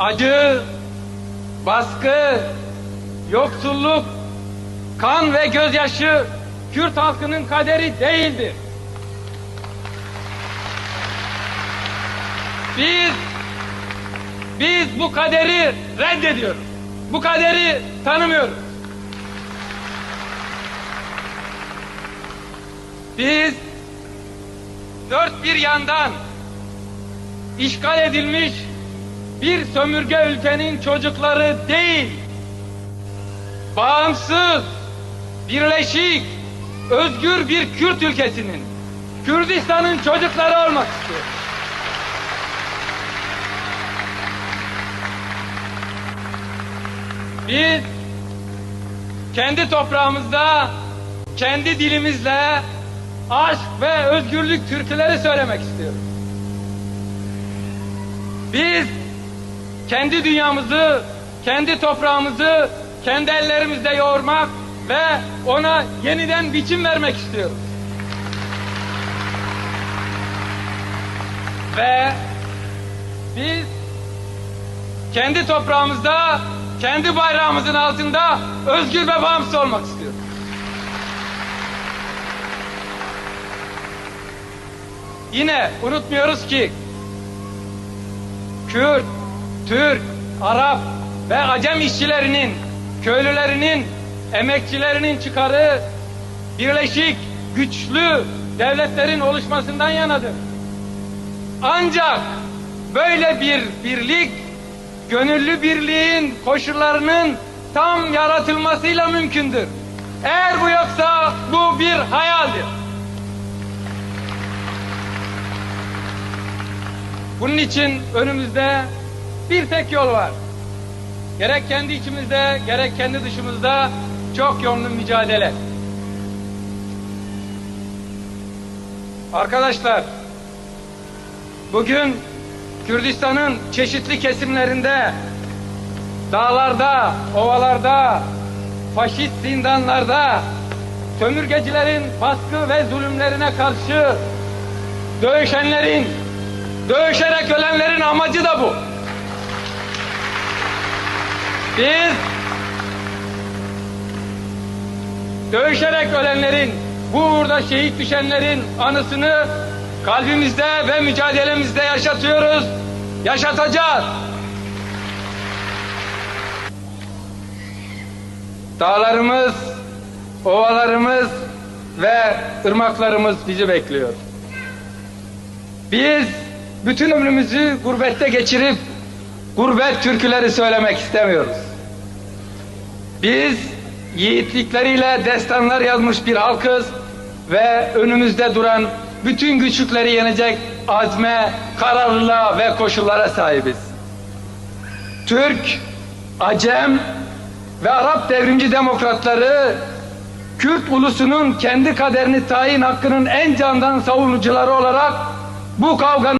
acı, baskı, yoksulluk, kan ve gözyaşı Kürt halkının kaderi değildir. Biz biz bu kaderi reddediyoruz. Bu kaderi tanımıyoruz. Biz dört bir yandan işgal edilmiş bir sömürge ülkenin çocukları değil, bağımsız, birleşik, özgür bir Kürt ülkesinin, Kürdistan'ın çocukları olmak istiyoruz. Biz kendi toprağımızda, kendi dilimizle aşk ve özgürlük türküleri söylemek istiyoruz. Biz kendi dünyamızı, kendi toprağımızı kendi ellerimizle yoğurmak ve ona yeniden biçim vermek istiyoruz. Ve biz kendi toprağımızda, kendi bayrağımızın altında özgür ve bağımsız olmak istiyoruz. Yine unutmuyoruz ki Kürt, Türk, Arap ve Acem işçilerinin, köylülerinin, emekçilerinin çıkarı birleşik, güçlü devletlerin oluşmasından yanadır. Ancak böyle bir birlik, gönüllü birliğin koşullarının tam yaratılmasıyla mümkündür. Eğer bu yoksa bu bir hayaldir. Bunun için önümüzde bir tek yol var. Gerek kendi içimizde, gerek kendi dışımızda çok yönlü mücadele. Arkadaşlar, bugün Kürdistan'ın çeşitli kesimlerinde, dağlarda, ovalarda, faşist zindanlarda, sömürgecilerin baskı ve zulümlerine karşı dövüşenlerin, dövüşerek ölenlerin amacı da bu. Biz dövüşerek ölenlerin, bu uğurda şehit düşenlerin anısını kalbimizde ve mücadelemizde yaşatıyoruz, yaşatacağız. Dağlarımız, ovalarımız ve ırmaklarımız bizi bekliyor. Biz bütün ömrümüzü gurbette geçirip gurbet türküleri söylemek istemiyoruz. Biz yiğitlikleriyle destanlar yazmış bir halkız ve önümüzde duran bütün güçlükleri yenecek azme, kararlılığa ve koşullara sahibiz. Türk, Acem ve Arap devrimci demokratları Kürt ulusunun kendi kaderini tayin hakkının en candan savunucuları olarak bu kavganın